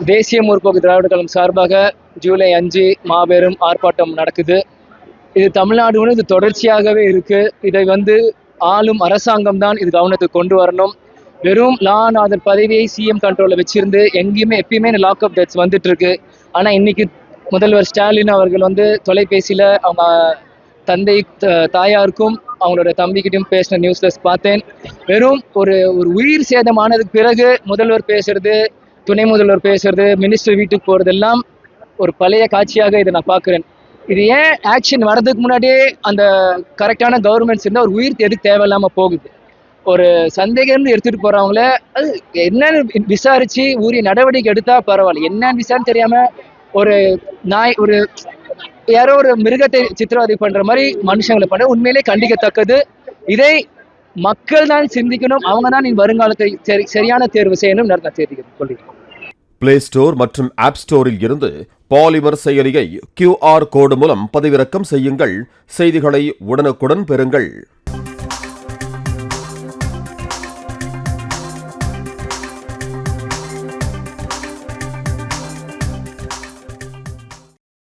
தேசிய முற்போக்கு திராவிட கழகம் சார்பாக ஜூலை அஞ்சு மாபெரும் ஆர்ப்பாட்டம் நடக்குது. இது தமிழ்நாடு இது தொடர்ச்சியாகவே இருக்கு. இதை வந்து ஆளும் அரசாங்கம் தான் இது கவனத்துக்கு கொண்டு வரணும். வெறும் நான் அதன் பதவியை சிஎம் கண்ட்ரோலில் வச்சிருந்து எங்கேயுமே எப்பயுமே லாக் அப் டேட்ஸ் வந்துட்டு இருக்கு ஆனால் இன்னைக்கு முதல்வர் ஸ்டாலின் அவர்கள் வந்து தொலைபேசியில் அவங்க தந்தை த- தாயாருக்கும் அவங்களோட தம்பிக்கிட்டையும் பேசின நியூஸ்ல பார்த்தேன் வெறும் ஒரு ஒரு உயிர் சேதமானதுக்கு பிறகு முதல்வர் பேசுறது துணை முதல்வர் பேசுறது மினிஸ்டர் வீட்டுக்கு போகிறதெல்லாம் ஒரு பழைய காட்சியாக இதை நான் பார்க்குறேன். இது ஏன் ஆக்ஷன் வர்றதுக்கு முன்னாடியே அந்த கரெக்டான கவர்மெண்ட்ஸ் இருந்தால் ஒரு உயிர் எதுக்கு தேவையில்லாமல் போகுது? ஒரு சந்தேகம்னு எடுத்துகிட்டு போகிறவங்கள அது என்னன்னு விசாரித்து உரிய நடவடிக்கை எடுத்தால் பரவாயில்ல. என்னன்னு விசாரிச்சு தெரியாமல் ஒரு நாய் ஒரு யாரோ ஒரு மிருகத்தை சித்திரவதை பண்ணுற மாதிரி மனுஷங்களை பண்ண உண்மையிலே கண்டிக்கத்தக்கது. இதை மக்கள் தான் சிந்திக்கணும் அவங்க தான் இனி வருங்காலத்தை சரி சரியான தேர்வு செய்யணும் நான் தெரிவிக்க கொள்கிறேன். பிளே ஸ்டோர் மற்றும் ஆப் ஸ்டோரில் இருந்து பாலிமர் செயலியை கியூஆர் கோடு மூலம் பதிவிறக்கம் செய்யுங்கள். செய்திகளை உடனுக்குடன் பெறுங்கள்.